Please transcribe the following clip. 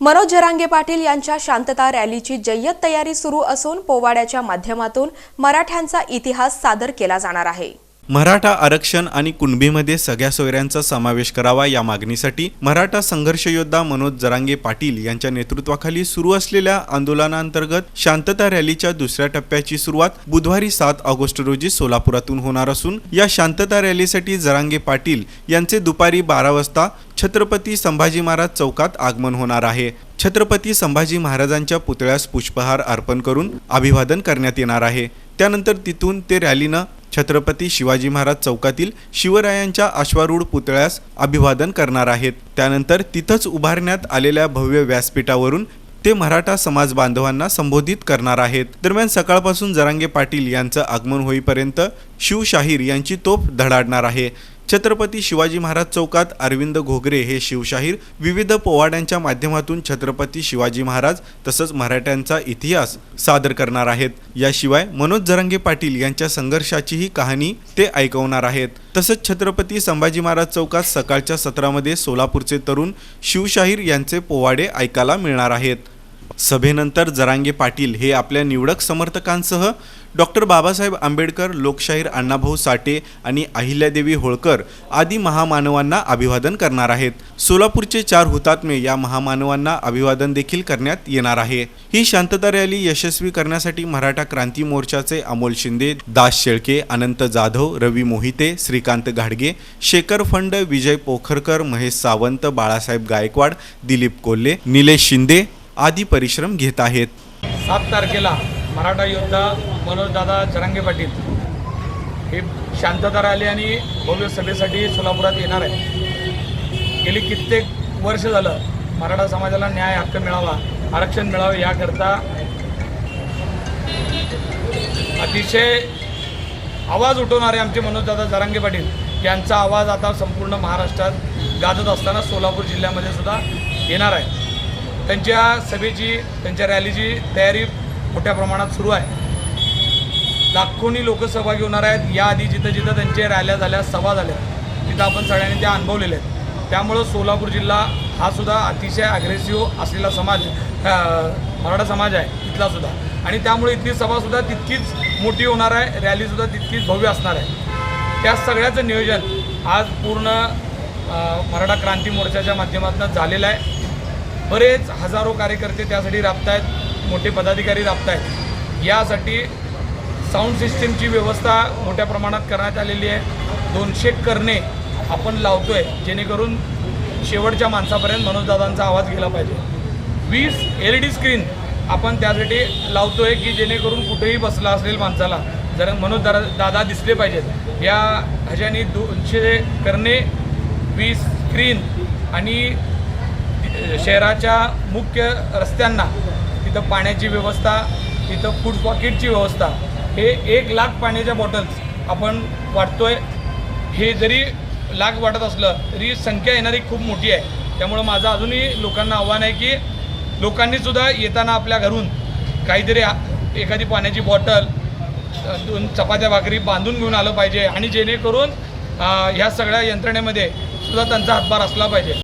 मनोज जरांगे पाटील यांच्या शांतता रॅलीची जय्यत तयारी सुरू असून पोवाड्याच्या माध्यमातून मराठ्यांचा इतिहास सादर केला जाणार आहे. मराठा आरक्षण आणि कुणबीमध्ये सगळ्या सोयऱ्यांचा समावेश करावा या मागणीसाठी मराठा संघर्ष योद्धा मनोज जरांगे पाटील यांच्या नेतृत्वाखाली सुरू असलेल्या आंदोलनांतर्गत शांतता रॅलीच्या दुसऱ्या टप्प्याची सुरुवात बुधवारी सात ऑगस्ट रोजी सोलापुरातून होणार असून या शांतता रॅलीसाठी जरांगे पाटील यांचे दुपारी बारा वाजता छत्रपती संभाजी महाराज चौकात आगमन होणार आहे. छत्रपती संभाजी महाराजांच्या पुतळ्यास पुष्पहार अर्पण करून अभिवादन करण्यात येणार आहे. त्यानंतर तिथून ते रॅलीनं छत्रपती शिवाजी महाराज चौकातील शिवरायांच्या अश्वारूढ पुतळ्यास अभिवादन करणार आहेत. त्यानंतर तिथंच उभारण्यात आलेल्या भव्य व्यासपीठावरून ते मराठा समाज बांधवांना संबोधित करणार आहेत. दरम्यान सकाळपासून जरांगे पाटील यांचं आगमन होईपर्यंत शिवशाहीर यांची तोफ धडाडणार आहे. छत्रपती शिवाजी महाराज चौकात अरविंद घोगरे हे शिवशाहीर विविध पोवाड्यांच्या माध्यमातून छत्रपती शिवाजी महाराज तसंच मराठ्यांचा इतिहास सादर करणार आहेत. याशिवाय मनोज जरांगे पाटील यांच्या संघर्षाचीही कहाणी ते ऐकवणार आहेत. तसंच छत्रपती संभाजी महाराज चौकात सकाळच्या सत्रामध्ये सोलापूरचे तरुण शिवशाहीर यांचे पोवाडे ऐकायला मिळणार आहेत. सभेनंतर जरांगे पाटील हे आपल्या निवडक समर्थकांसह डॉक्टर बाबासाहेब आंबेडकर लोकशाहीर अण्णाभाऊ साठे आणि अहिल्यादेवी होळकर आदी महामानवांना अभिवादन करणार आहेत. सोलापूरचे चार हुतात्मे या महामानवांना अभिवादन देखील करण्यात येणार आहे. ही शांतता रॅली यशस्वी करण्यासाठी मराठा क्रांती मोर्चाचे अमोल शिंदे दास शेळके अनंत जाधव रवी मोहिते श्रीकांत घाडगे शेखर फंड विजय पोखरकर महेश सावंत बाळासाहेब गायकवाड दिलीप कोल्हे निलेश शिंदे आदी परिश्रम घेत आहेत. सात तारखेला मराठा योद्धा मनोजदादा जरांगे पाटील हे शांतता राहिले आणि भव्य सभेसाठी सोलापुरात येणार आहे गेली कित्येक वर्ष झालं मराठा समाजाला न्याय हक्क मिळावा आरक्षण मिळावे याकरता अतिशय आवाज उठवणारे आमचे मनोजदादा जरांगे पाटील यांचा आवाज आता संपूर्ण महाराष्ट्रात गाजत असताना सोलापूर जिल्ह्यामध्ये सुद्धा येणार आहे. त्यांच्या सभेची त्यांच्या रॅलीची तयारी मोठ्या प्रमाणात सुरू आहे. लाखोनी लोक सहभागी होणार आहेत. याआधी जिथं जिथं त्यांच्या रॅल्या झाल्या सभा झाल्या तिथं आपण सगळ्यांनी त्या अनुभवलेल्या आहेत. त्यामुळं सोलापूर जिल्हा हा सुद्धा अतिशय अग्रेसिव्ह असलेला समाज मराठा समाज आहे तिथला सुद्धा. आणि त्यामुळे इथली सभासुद्धा तितकीच मोठी होणार आहे. रॅलीसुद्धा तितकीच भव्य असणार आहे. त्या सगळ्याचं नियोजन आज पूर्ण मराठा क्रांती मोर्चाच्या माध्यमातून झालेलं आहे. बरेच हजारो कार्यकर्ते त्यासाठी राबत आहेत मोठे पदाधिकारी राबत आहेत यासाठी साऊंड सिस्टीमची व्यवस्था मोठ्या प्रमाणात करण्यात आलेली आहे. दोनशे करणे आपण लावतो आहे जेणेकरून शेवटच्या माणसापर्यंत मनोजदादांचा आवाज गेला पाहिजे. वीस एल ई डी स्क्रीन आपण त्यासाठी लावतो आहे की जेणेकरून कुठेही बसला असेल माणसाला जर मनोज दादा दादा दिसले पाहिजेत. या ह्याच्यानी दोनशे करणे वीस स्क्रीन आणि शहराच्या मुख्य रस्त्यांना तिथं पाण्याची व्यवस्था तिथं फूड पॉकेटची व्यवस्था हे एक लाख पाण्याच्या बॉटल्स आपण वाटतोय हे जरी लाख वाटत असलं तरी संख्या येणारी खूप मोठी आहे. त्यामुळं माझं अजूनही लोकांना आव्हान आहे की लोकांनी सुद्धा येताना आपल्या घरून काहीतरी एखादी पाण्याची बॉटल दोन चपात्या भाकरी बांधून घेऊन आलं पाहिजे आणि जेणेकरून ह्या सगळ्या यंत्रणेमध्ये सुद्धा त्यांचा हातभार असला पाहिजे.